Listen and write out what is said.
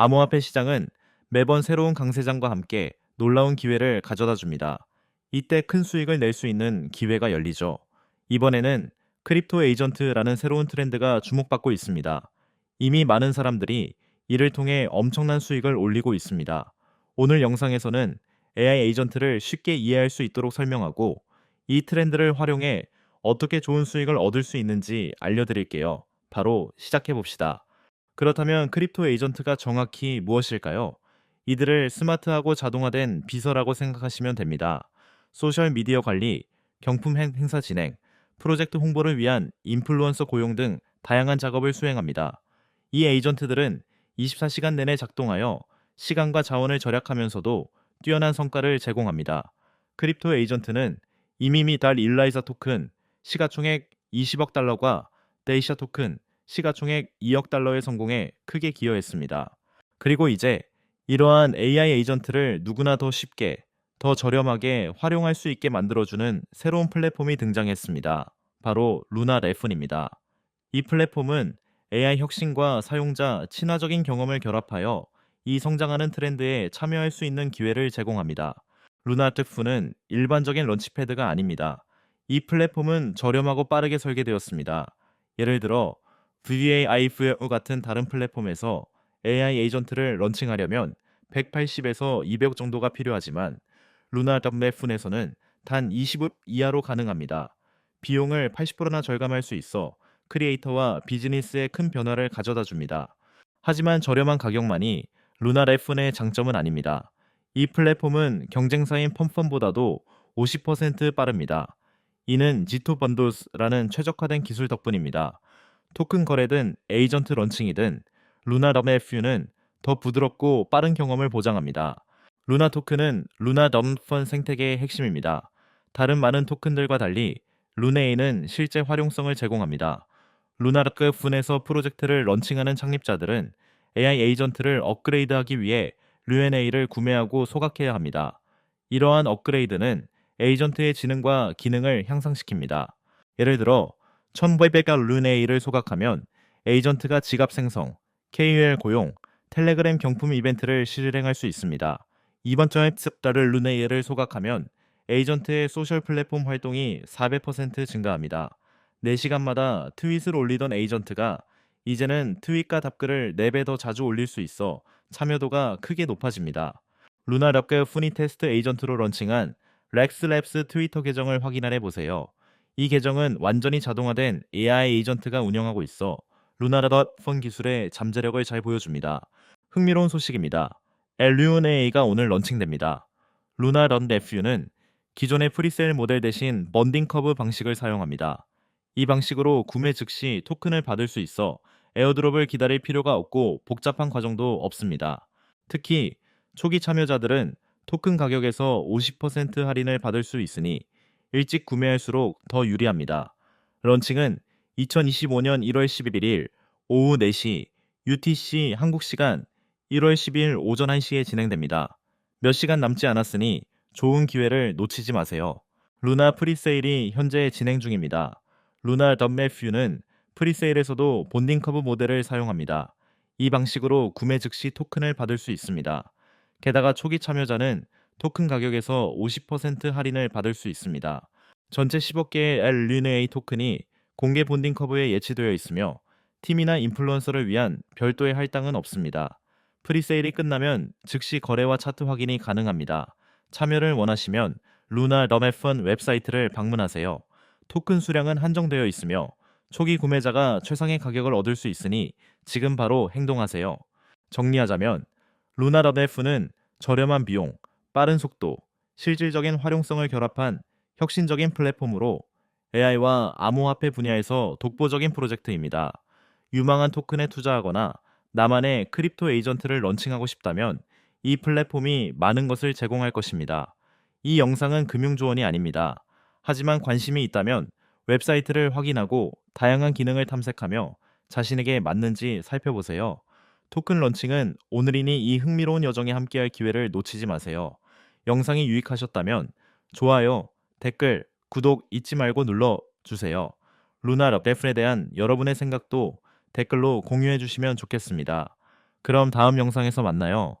암호화폐 시장은 매번 새로운 강세장과 함께 놀라운 기회를 가져다 줍니다. 이때 큰 수익을 낼 수 있는 기회가 열리죠. 이번에는 크립토 에이전트라는 새로운 트렌드가 주목받고 있습니다. 이미 많은 사람들이 이를 통해 엄청난 수익을 올리고 있습니다. 오늘 영상에서는 AI 에이전트를 쉽게 이해할 수 있도록 설명하고 이 트렌드를 활용해 어떻게 좋은 수익을 얻을 수 있는지 알려드릴게요. 바로 시작해 봅시다. 그렇다면 크립토 에이전트가 정확히 무엇일까요? 이들을 스마트하고 자동화된 비서라고 생각하시면 됩니다. 소셜 미디어 관리, 경품 행- 행사 진행, 프로젝트 홍보를 위한 인플루언서 고용 등 다양한 작업을 수행합니다. 이 에이전트들은 24시간 내내 작동하여 시간과 자원을 절약하면서도 뛰어난 성과를 제공합니다. 크립토 에이전트는 이미 미 달 일라이자 토큰 시가총액 20억 달러과 데이샤 토큰 시가총액 2억 달러의 성공에 크게 기여했습니다. 그리고 이제 이러한 AI 에이전트를 누구나 더 쉽게, 더 저렴하게 활용할 수 있게 만들어주는 새로운 플랫폼이 등장했습니다. 바로 루나 레픈입니다. 이 플랫폼은 AI 혁신과 사용자 친화적인 경험을 결합하여 이 성장하는 트렌드에 참여할 수 있는 기회를 제공합니다. 루나 레픈은 일반적인 런치패드가 아닙니다. 이 플랫폼은 저렴하고 빠르게 설계되었습니다. 예를 들어 VA i4 같은 다른 플랫폼에서 AI 에이전트를 런칭하려면 180에서 200 정도가 필요하지만 루나 덤레푼에서는 단 20업 이하로 가능합니다. 비용을 80%나 절감할 수 있어 크리에이터와 비즈니스에 큰 변화를 가져다 줍니다. 하지만 저렴한 가격만이 루나 레픈의 장점은 아닙니다. 이 플랫폼은 경쟁사인 펌펀보다도 50% 빠릅니다. 이는 G2 번도스라는 최적화된 기술 덕분입니다. 토큰 거래든 에이전트 런칭이든 루나 덤레퓨는 더 부드럽고 빠른 경험을 보장합니다. 루나 토큰은 루나 덤펀 생태계의 핵심입니다. 다른 많은 토큰들과 달리 루네이는 실제 활용성을 제공합니다. 루나르크 푼에서 프로젝트를 런칭하는 창립자들은 AI 에이전트를 업그레이드하기 위해 루에네이를 구매하고 소각해야 합니다. 이러한 업그레이드는 에이전트의 지능과 기능을 향상시킵니다. 예를 들어 1500가 루네이를 소각하면 에이전트가 지갑 생성, KOL 고용, 텔레그램 경품 이벤트를 실행할 수 있습니다. 이번 주에 습다를 루네이를 소각하면 에이전트의 소셜 플랫폼 활동이 400% 증가합니다. 4시간마다 트윗을 올리던 에이전트가 이제는 트윗과 답글을 4배 더 자주 올릴 수 있어 참여도가 크게 높아집니다. 루나럽그 푸니 테스트 에이전트로 런칭한 렉스랩스 트위터 계정을 확인해 보세요. 이 계정은 완전히 자동화된 AI 에이전트가 운영하고 있어 루나라덧 펀 기술의 잠재력을 잘 보여줍니다. 흥미로운 소식입니다. 엘류네이가 오늘 런칭됩니다. 루나 런 레퓨는 기존의 프리셀 모델 대신 번딩 커브 방식을 사용합니다. 이 방식으로 구매 즉시 토큰을 받을 수 있어 에어드롭을 기다릴 필요가 없고 복잡한 과정도 없습니다. 특히 초기 참여자들은 토큰 가격에서 50% 할인을 받을 수 있으니 일찍 구매할수록 더 유리합니다. 런칭은 2025년 1월 11일 오후 4시 UTC 한국 시간 1월 10일 오전 1시에 진행됩니다. 몇 시간 남지 않았으니 좋은 기회를 놓치지 마세요. 루나 프리세일이 현재 진행 중입니다. 루나 덤매퓨는 프리세일에서도 본딩 커브 모델을 사용합니다. 이 방식으로 구매 즉시 토큰을 받을 수 있습니다. 게다가 초기 참여자는 토큰 가격에서 50% 할인을 받을 수 있습니다. 전체 10억 개의 L 리네이 토큰이 공개 본딩 커브에 예치되어 있으며 팀이나 인플루언서를 위한 별도의 할당은 없습니다. 프리세일이 끝나면 즉시 거래와 차트 확인이 가능합니다. 참여를 원하시면 루나 러메펀 웹사이트를 방문하세요. 토큰 수량은 한정되어 있으며 초기 구매자가 최상의 가격을 얻을 수 있으니 지금 바로 행동하세요. 정리하자면 루나 러메프는 저렴한 비용, 빠른 속도, 실질적인 활용성을 결합한 혁신적인 플랫폼으로 AI와 암호화폐 분야에서 독보적인 프로젝트입니다. 유망한 토큰에 투자하거나 나만의 크립토 에이전트를 런칭하고 싶다면 이 플랫폼이 많은 것을 제공할 것입니다. 이 영상은 금융 조언이 아닙니다. 하지만 관심이 있다면 웹사이트를 확인하고 다양한 기능을 탐색하며 자신에게 맞는지 살펴보세요. 토큰 런칭은 오늘이니 이 흥미로운 여정에 함께할 기회를 놓치지 마세요. 영상이 유익하셨다면 좋아요, 댓글, 구독 잊지 말고 눌러주세요. 루나 럽데프에 대한 여러분의 생각도 댓글로 공유해 주시면 좋겠습니다. 그럼 다음 영상에서 만나요.